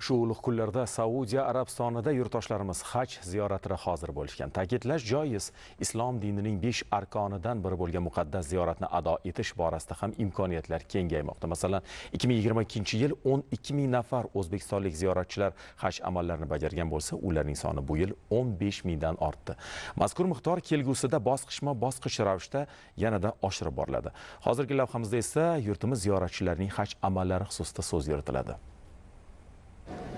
Shu ulug' kunlarda Saudiya Arabistonida yurtdoshlarimiz haj ziyoratida hozir bo'lishgan. Ta'kidlash joiz, islom dinining 5 arkonidan biri bo'lgan muqaddas ziyoratni ado etish borasida ham imkoniyatlar kengaymoqda. Masalan, 2022-yil 12 ming nafar o'zbekistonlik ziyoratchilar haj amallarini bajargan bo'lsa, ularning soni bu yil 15 mingdan ortdi. Mazkur miqdor kelgusida bosqichma-bosqich ravishda yanada oshirib boriladi. Hozirgi lavhamizda esa yurtimiz ziyoratchilarining haj amallari xususida so'z yuritiladi.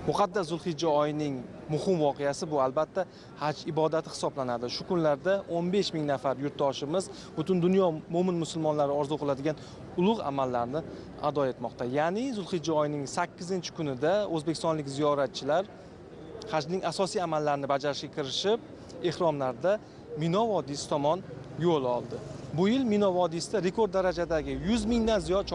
Muqaddas zulhijja oyining muhim voqeasi bu. Albatta haj ibodati hisoblanadi. Shu kunlarda 15 ming nafar yurtdoshimiz butun dunyo mo'min musulmonlari orzu qiladigan ulug' amallarni ado etmoqda. Ya'ni zulhijja oyining 8 kunida o'zbekistonlik ziyoratchilar hajning asosiy amallarini bajarishga kirishib ehromlarda mino vodiysi tomon yo'l oldi. Bu yil mino vodiysida rekord darajadagi 100 mingdan ziyod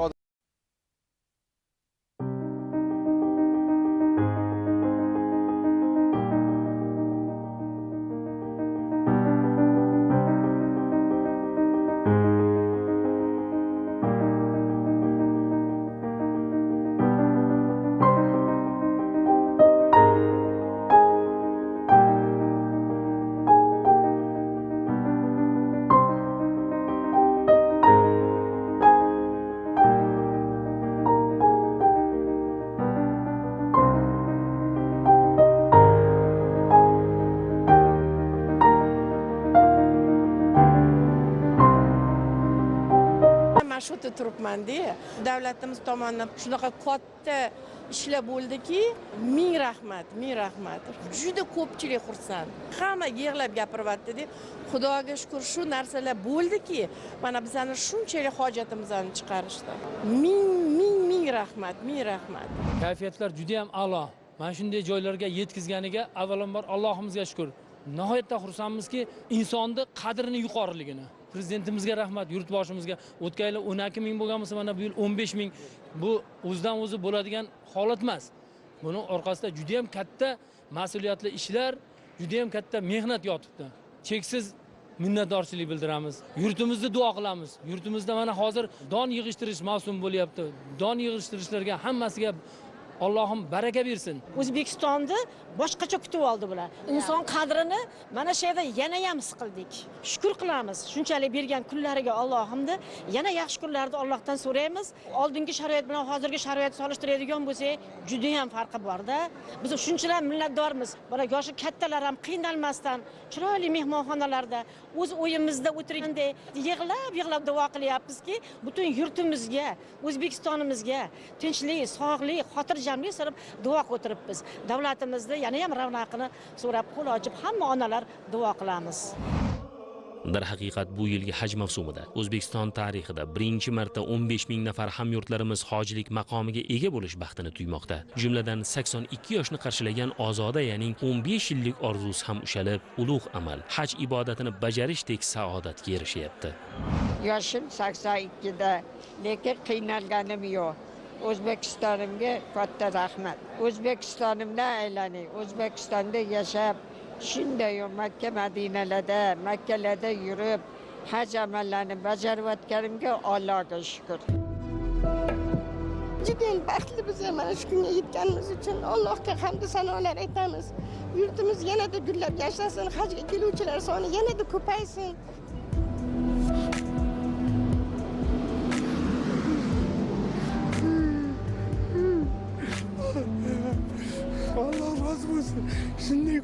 mana shu yerda turibmanda davlatimiz tomonidan shunaqa katta ishlar bo'ldiki ming rahmat ming rahmat. Juda ko'pchilik xursand. Hamma yig'lab gapiryaptida xudoga shukur shu narsalar bo'ldiki. Mana bizani shunchalik hojatimizni chiqarishdi. Ming ming ming rahmat ming rahmat. Kayfiyatlar juda ham a'lo. Mana shunday joylarga yetkazganiga avvalambor allohimizga shukur. Nihoyatda xursandmizki insonni qadrini yuqoriligini. Prezidentimizga rahmat yurtboshimizga. O'tgan yili o'n ikki ming bo'lgan bo'lsa mana bu yil o'n besh ming. Bu o'zidan o'zi bo'ladigan holat emas. Buni orqasida judayam katta mas'uliyatli ishlar judayam katta mehnat yotibdi. Cheksiz minnatdorchilik bildiramiz. Yurtimizni duo qilamiz. Yurtimizda mana hozir don yig'ishtirish mavsumi bo'lyapti. Don yig'ishtirishlarga hammasiga allohim baraka bersin. O'zbekistonni boshqacha kutib oldi bular. Inson qadrini mana shu yerda yana ham his qildik. Shukur qilamiz. Shunchalik bergan kunlariga allohimni yana yaxshi kunlarni allohdan so'raymiz. Oldingi sharoit bilan hozirgi sharoit solishtiradigan bo'lsak judayam farqi borda. Biz shunchalar minnatdormiz. Mana yoshi kattalar ham qiynalmasdan chiroyli mehmonxonalarda o'z o'yimizda o'tirganda yig'lab yig'lab duo qilyapmizki butun yurtimizga o'zbekistonimizga tinchlik sog'lik xotirjamlik so'rab duo o'tiribmiz davlatimizni yana ham ravnaqini so'rab qo'l ochib hamma onalar duo qilamiz. Darhaqiqat bu yilgi haj mavsumida o'zbekiston tarixida birinchi marta 15 ming nafar hamyurtlarimiz hojilik maqomiga ega bo'lish baxtini tuymoqda jumladan 82 yoshni qarshilagan ozodayaning 15 yillik orzusi ham ushalib ulug' amal haj ibodatini bajarishdek saodatga erishyapti yoshim sakson ikkida lekin qiynalganim yo'q o'zbekistonimga katta rahmat. O'zbekistonimdan aylaning o'zbekistonda yashab shunday makka madinalarda makkalarda yurib haj amallarini bajarayotganimga allohga shukur judayam baxtlimiz mana shu kunga yetganimiz uchun allohga hamdu sanolar aytamiz. Yurtimiz yanada gullab yashnasin hajga keluvchilar soni yanada ko'paysin.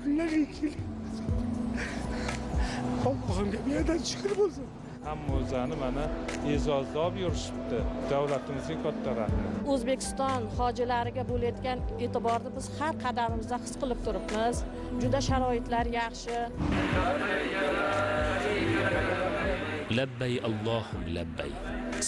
Kelyapmiz allohimga bu yerdan shukur bo'lsin hamma o'zani mana e'zozda olib yurishibdi. Davlatimizga katta rahmat. O'zbekiston hojilariga bo'layotgan e'tiborni biz har qadamimizda his qilib turibmiz. Juda sharoitlar yaxshi. Labbay allohum labbay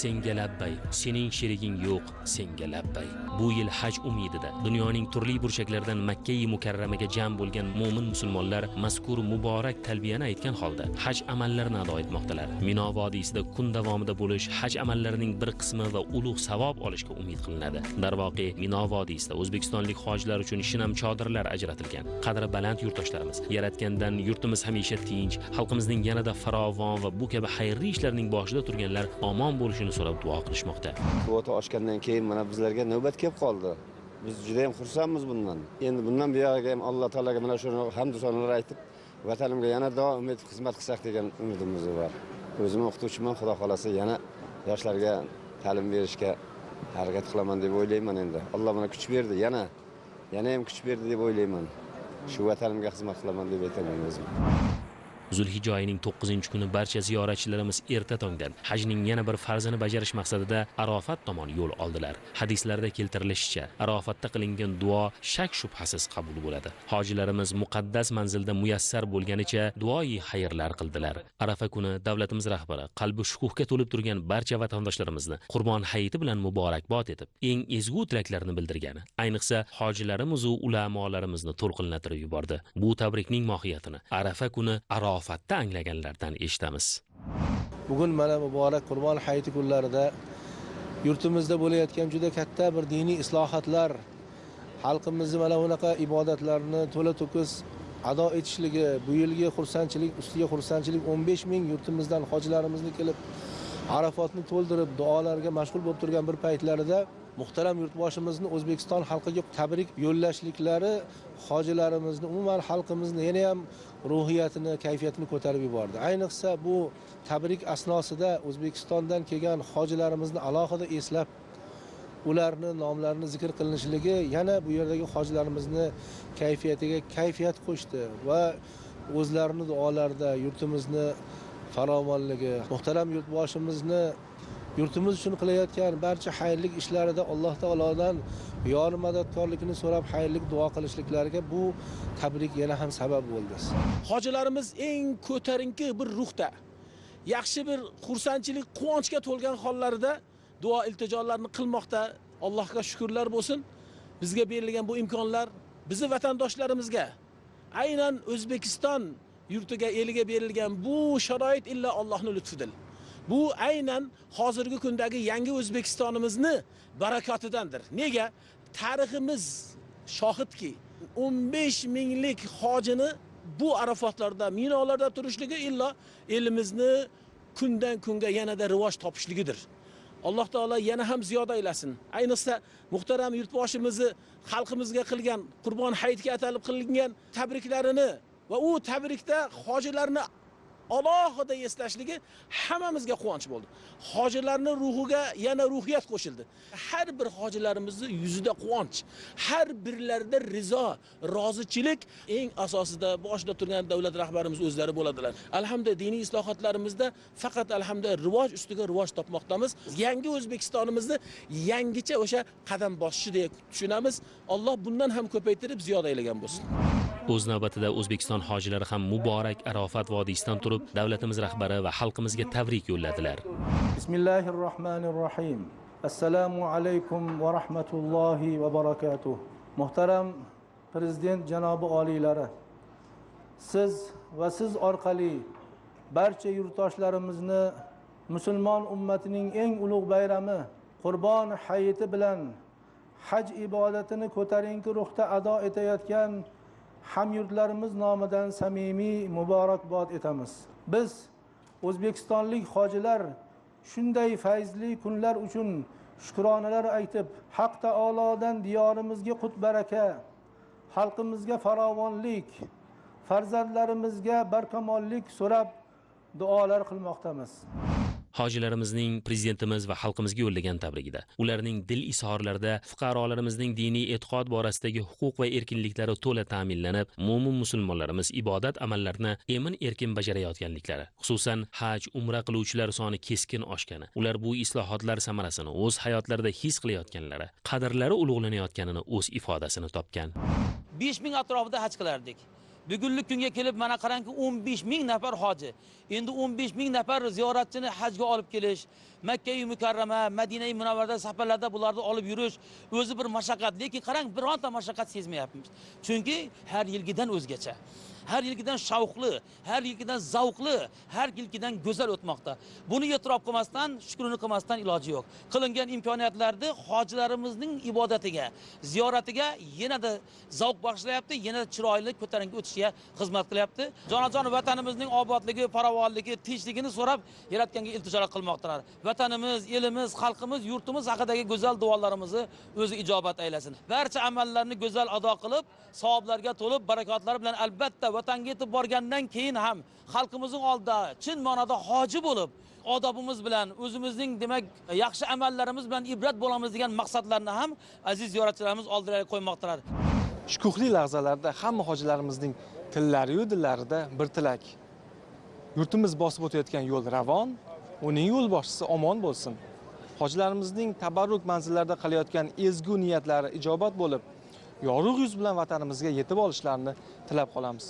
senga labbay sening sheriging yo'q senga labbay. Bu yil haj umidida dunyoning turli burchaklaridan makkai mukarramaga jam bo'lgan mo'min musulmonlar mazkur muborak talbiyani aytgan holda haj amallarini ado etmoqdalar. Mino vodiysida kun davomida bo'lish haj amallarining bir qismi va ulug' savob olishga umid qilinadi. Darvoqe mino vodiysida o'zbekistonlik hojilar uchun shinam chodirlar ajratilgan. Qadri baland yurtdoshlarimiz yaratgandan yurtimiz hamisha tinch xalqimizning yanada farovon va bu kabi xayrli ishlarning boshida turganlar omon bo'lishini so'rab duo qilishmoqda. Kvota oshgandan keyin mana bizlarga navbat kelib qoldi. Biz juda ham xursandmiz bundan. Endi bundan buyog'iga ham alloh taologa mana shuni hamdu sanolar aytib vatanimga yana davom etib xizmat qilsak degan umidimiz bor. O'zim o'qituvchiman xudo xohlasa yana yoshlarga ta'lim berishga harakat qilaman deb o'ylayman endi. Alloh mana kuch berdi yana yana ham kuch berdi deb o'ylayman. Shu vatanimga xizmat qilaman deb aytaman o'zim. Zulhijja oyining 9 kuni barcha ziyoratchilarimiz erta tongdan hajning yana bir farzini bajarish maqsadida arofat tomon yo'l oldilar. Hadislarda keltirilishicha arofatda qilingan duo shak shubhasiz qabul bo'ladi. Hojilarimiz muqaddas manzilda muyassar bo'lganicha duoyi xayrlar qildilar. Arafa kuni davlatimiz rahbari qalbi shukuhga to'lib turgan barcha vatandoshlarimizni qurbon hayiti bilan muborakbod etib eng ezgu tilaklarini bildirgani ayniqsa hojilarimizu ulamolarimizni to'lqinlantirib yubordi. Bu tabrikning mohiyatini arafa kuni arofatda anglaganlardan eshitamiz. Bugun mana muborak qurbon hayiti kunlarida yurtimizda bo'layotgan juda katta bir diniy islohotlar xalqimizni mana bunaqa ibodatlarni to'la to'kis ado etishligi bu yilgi xursandchilik ustiga xursandchilik 15 ming yurtimizdan hojilarimizni kelib arafotni to'ldirib duolarga mashg'ul bo'lib turgan bir paytlarida muhtaram yurtboshimizni o'zbekiston xalqiga tabrik yo'llashliklari hojilarimizni umuman xalqimizni yana ham ruhiyatini kayfiyatini ko'tarib yubordi. Ayniqsa bu tabrik asnosida o'zbekistondan kelgan hojilarimizni alohida eslab ularni nomlarini zikr qilinishligi yana bu yerdagi hojilarimizni kayfiyatiga kayfiyat qo'shdi va o'zlarini duolarida yurtimizni farovonligi muhtaram yurtboshimizni yurtimiz uchun qilayotgan barcha xayrli ishlarida alloh taolodan yori madadkorligini so'rab xayrli duo qilishliklariga bu tabrik yana ham sabab bo'ldi. Hojilarimiz eng ko'tarinki bir ruhda yaxshi bir xursandchilik quvonchga to'lgan hollarida duo iltijolarni qilmoqda. Allohga shukurlar bo'lsin. Bizga berilgan bu imkonlar bizni vatandoshlarimizga aynan o'zbekiston yurtiga eliga berilgan bu sharoit illa allohni lutfidir bu aynan hozirgi kundagi yangi o'zbekistonimizni barakotidandir nega? Tariximiz shohidki 15 minglik hojini bu arafotlarda minolarda turishligi illo elimizni kundan kunga yanada rivoj topishligidir. Alloh taolo yana ham ziyoda aylasin. Ayniqsa muhtaram yurtboshimizni xalqimizga qilgan qurbon hayitga atalib qilingan tabriklarini va u tabrikda hojilarni alohida eslashligi hammamizga quvonch bo'ldi. Hojilarni ruhiga yana ruhiyat qo'shildi. Har bir hojilarimizni yuzida quvonch har birlarida rizo rozichilik eng asosida boshida turgan davlat rahbarimiz o'zlari bo'ladilar. Alhamdulillah diniy islohotlarimizda faqat alhamdulillah rivoj ustiga rivoj topmoqdamiz. Yangi o'zbekistonimizni yangicha o'sha qadam bosishi deya tushunamiz. Alloh bundan ham ko'paytirib ziyoda aylagan bo'lsin. O'z navbatida o'zbekiston hojilari ham muborak arofat vodiysidan turib davlatimiz rahbari va xalqimizga tabrik yo'lladilar. Bismillahi rohmanir rohim assalomu alaykum va rahmatullohi va barakatuh. Muhtaram prezident janobi oliylari siz va siz orqali barcha yurtdoshlarimizni musulmon ummatining eng ulug' bayrami qurbon hayiti bilan haj ibodatini ko'tarinki ruhda ado etayotgan hamyurtlarimiz nomidan samimiy muborakbod etamiz. Biz o'zbekistonlik hojilar shunday fayzli kunlar uchun shukronalar aytib haq taolodan diyorimizga qut baraka xalqimizga farovonlik farzandlarimizga barkamollik so'rab duolar qilmoqdamiz. Hojilarimizning prezidentimiz va xalqimizga yo'llagan tabrigida. Ularning dil izhorlarida fuqarolarimizning diniy e'tiqod borasidagi huquq va erkinliklari to'la ta'minlanib mo'min musulmonlarimiz ibodat amallarini emin erkin bajarayotganliklari xususan haj umra qiluvchilar soni keskin oshgani ular bu islohotlar samarasini o'z hayotlarida his qilayotganlari qadrlari ulug'lanayotganini o'z ifodasini topgan. Besh ming atrofida haj qilardik. Bugungi kunga kelib mana qarangki 15 ming nafar hoji. Endi 15 ming nafar ziyoratchini hajga olib kelish makkai mukarrama madinai munavvarda safarlarda bularni olib yurish o'zi bir mashaqqat. Lekin qarang bironta mashaqqat sezmayapmiz. Chunki har yilgidan o'zgacha. Har yilgidan shavqli har yilgidan zavqli har yilgidan go'zal o'tmoqda. Buni e'tirof qilmasdan shukrini qilmasdan iloji yo'q. Qilingan imkoniyatlarni hojilarimizning ibodatiga ziyoratiga yanada zavq bag'ishlayapti yanada chiroyli ko'tarinki o'tishiga xizmat qilyapti. Jonajon vatanimizning obodligi farovonligi tinchligini so'rab yaratganga iltijolar qilmoqdalar. Vatanimiz elimiz xalqimiz yurtimiz haqidagi go'zal duolarimizni o'zi ijobat aylasin. Barcha amallarni go'zal ado qilib savoblarga to'lib barakotlar bilan albatta vatanga yetib borgandan keyin ham xalqimizning oldida chin ma'noda hoji bo'lib odobimiz bilan o'zimizning demak yaxshi amallarimiz bilan ibrat bo'lamiz degan maqsadlarni ham aziz ziyoratchilarimiz oldilariga qo'ymoqdalar. Shukuhli lahzalarda hamma hojilarimizning tillariyu dillarida bir tilak. Yurtimiz bosib o'tayotgan yo'l ravon uning yo'lboshchisi omon bo'lsin. Hojilarimizning tabarruk manzillarda qilayotgan ezgu niyatlari ijobat bo'lib yorug' yuz bilan vatanimizga yetib olishlarini tilab qolamiz.